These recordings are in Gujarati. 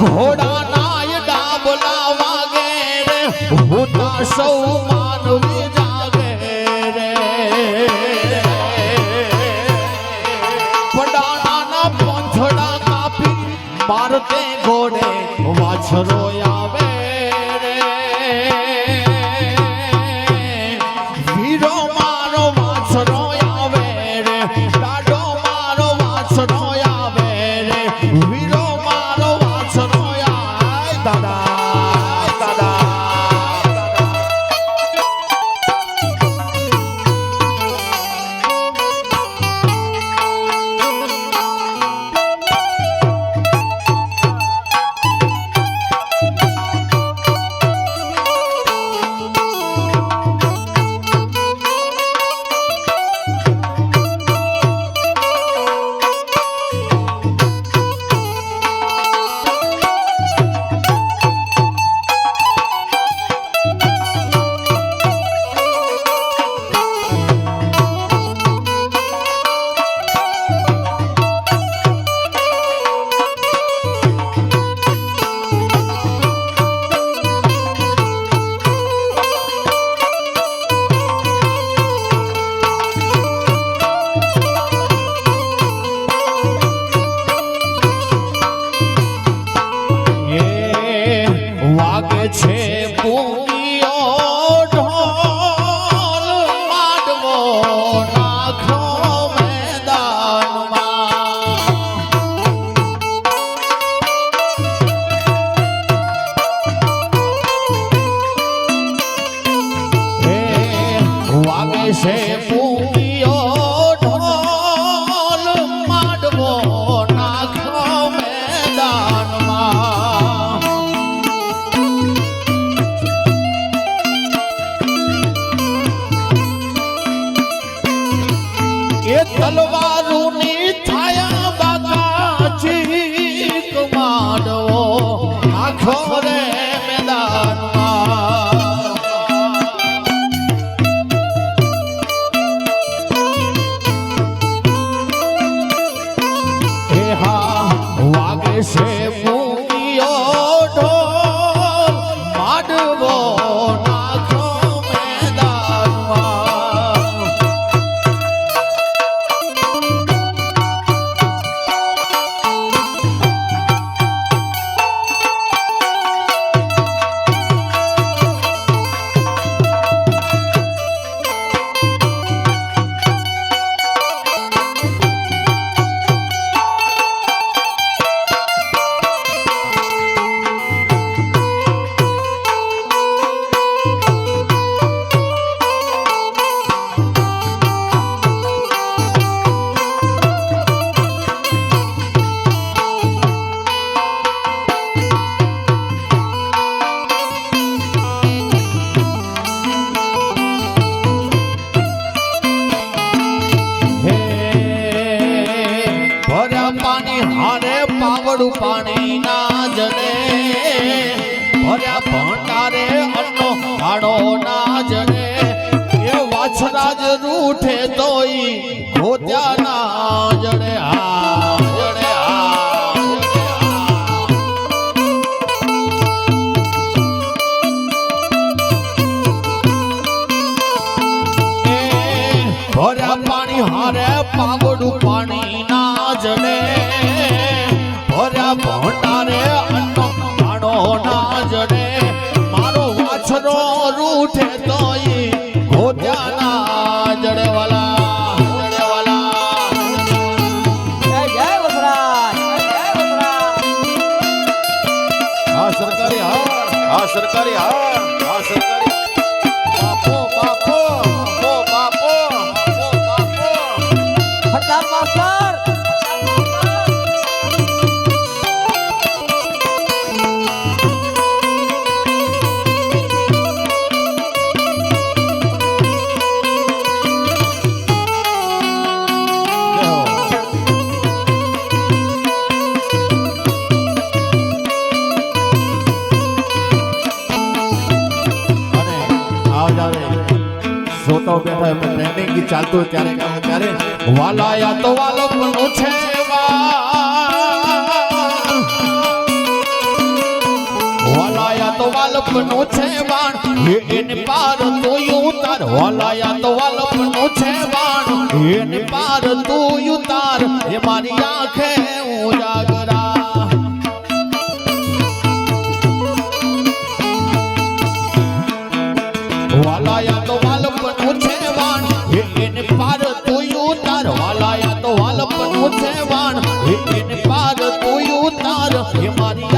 ઘોડા નાય ડાબ લાવા ગે ભૂતા સૌ માનવી જાગે રે. પડાના પોંછડા કાપી મારતે ઘોડે વાછરો Zé છે. ઉઠે તોય ભોત્યાના જડે હા જડે હા ભર્યા પાણી હારે પાવડું પાણી. passa, passa. ચાલતું ત્યારે ગાવું ત્યારે વાલાયા તો વાલપનું છે. વાલાયા તો વાલપનું છે હે એને પાર તું ઉતાર. વાલાયા તો વાલપનું છે વાણ. એને પાર તું તાર એ મારી આંખે છે વાણ પાર તું ઉતાર હે મારી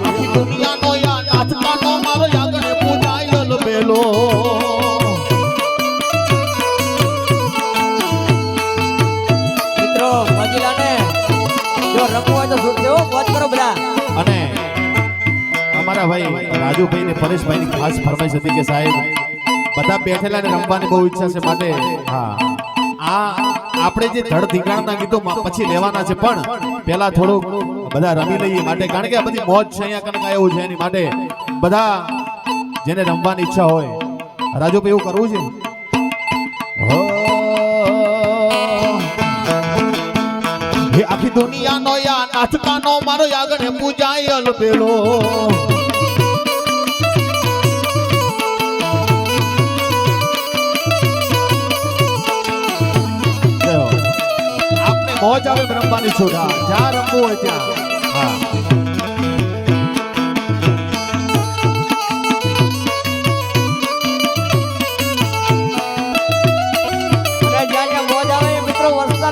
આખી દુનિયાનો યાદ આધકાનો મારો આગળ પૂજાયેલ વેલો મિત્રો મજીલાને જો રમવું હોય તો છૂટ દેવો મોજ કરો બધા. અને અમારા ભાઈ રાજુભાઈ ને પરેશભાઈ ની ખાસ ફરમાઈશ હતી કે સાહેબ બધા બેઠેલા ને રમવાની બહુ ઈચ્છા છે માટે. હા. આ આપણે જે ધડ ધીંગાણના ગીતો પછી લેવાના છે પણ પહેલા થોડુંક બધા રમી લઈએ માટે. કારણ કે આ બધી મોજ છે અહીંયા કનક એવું છે એની માટે. બધા જેને રમવાની ઈચ્છા હોય. રાજુભાઈ એવું કરવું છે? હો. આખી દુનિયાનો યા નાચકાનો મારો આગળ પૂજાયેલ પેલો. જયો. આપને મોજ આવે રમવાની છોડા. જ્યાં રમવું હોય ત્યાં.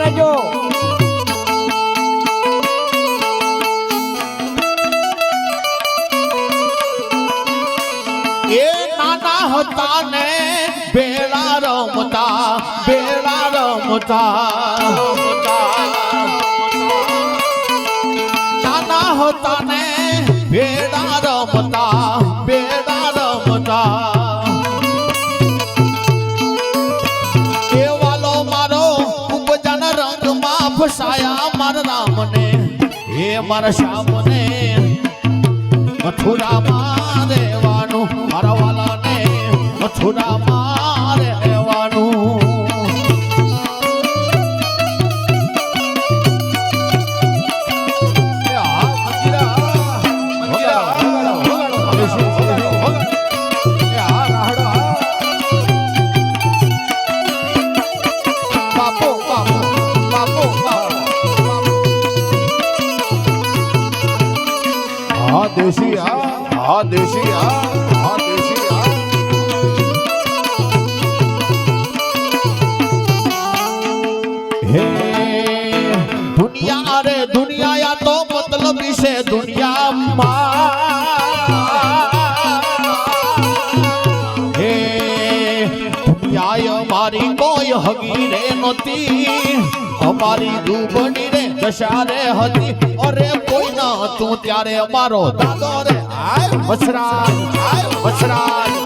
રહેજો એ નાના હતા ને બેડા રમતા બેડા રમતા. નાના હતા ને બેડા રમતા. રંગમાં ફસાયા મારા રામને એ મારા શ્યામને મથુરામાં દેવાનું મારા વાલાને મથુરામાં દેશી હા હા દેશી હા હા દેશી હા. હે દુનિયા રે દુનિયા યા તો મતલબ છે દુનિયામાં. હે દુનિયા મારી કોઈ હગી નતી અમારી દુબડી રે દશારે હતી. અરે કોઈ ના હતું ત્યારે અમારો દાદો રે. આય વસરાજ. આય વસરાજ.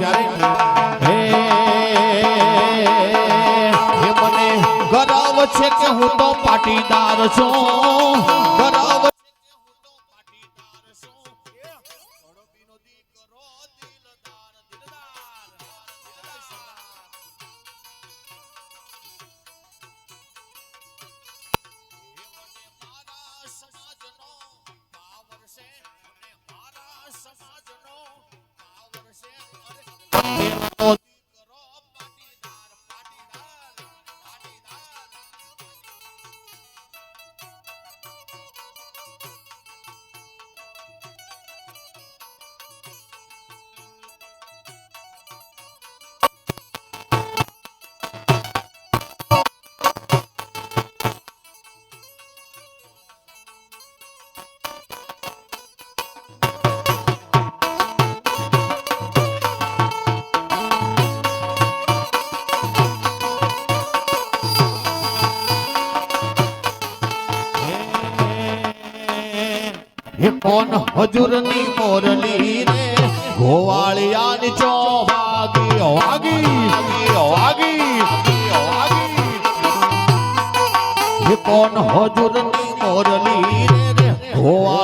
ત્યારે મને ગરાવ છે કે હું તો પાટીદાર છું. કોણ હજુરની મોરલી રે? ગોવાળિયાની ચો વાગી વાગી વાગી. કોણ હજુરની મોરલી રે? ગોવાળિયાની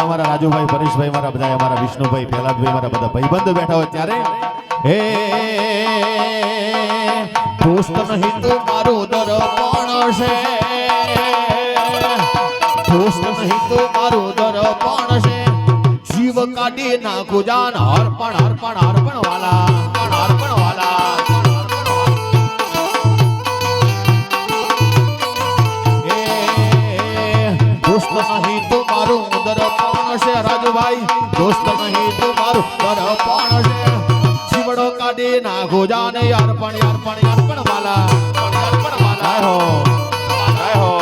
બધા અમારા રાજુભાઈ, પરેશભાઈ, મારા બધા અમારા વિષ્ણુભાઈ, પ્રહલાદભાઈ, મારા બધા ભાઈબંધો બેઠા હોય ત્યારે, હે, દોસ્ત નહીં તો મારું દરપણ છે? દોસ્ત નહીં તો મારું દરપણ છે? જીવ કાઢી નાખું જાન, અર્પણ અર્પણ અર્પણ વાલા અર્પણ વાલા મારું દર્પણ છે રાજુભાઈ? દોસ્ત નહીં તમારું મારું દર્પણ છે? શિવડો કાઢી નાખું જાને અર્પણ અર્પણ અર્પણ વાલા અર્પણ વાલા. હો હો.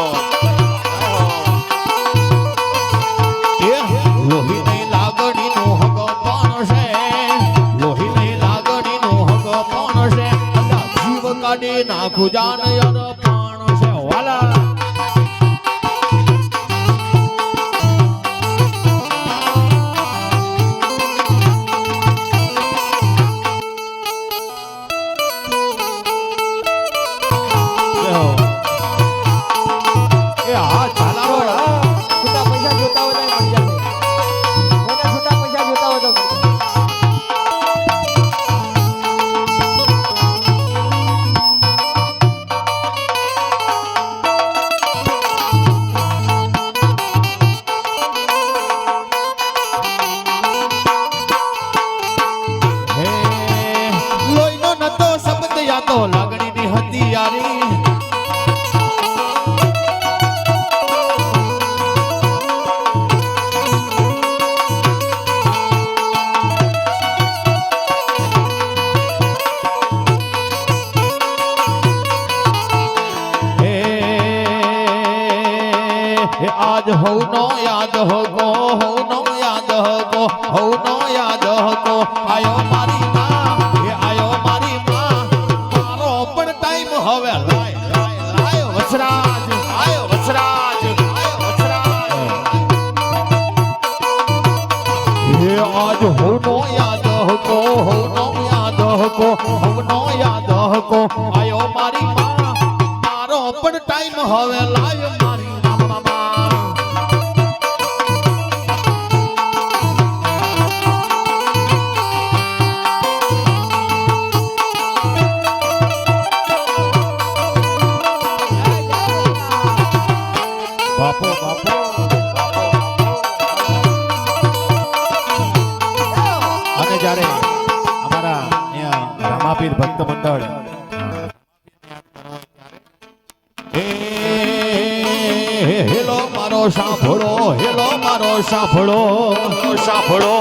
એ લોહીની લાગણીનો હક પણ છે? લોહીની લાગણીનો હક પણ છે? જીવ કાઢી નાખું જાન અર્પણ આજ હવ નો યાદ હકો હવ નો યાદ હકો હવ નો યાદ હકો આયો મારી મા સાંભળો સાંભળો.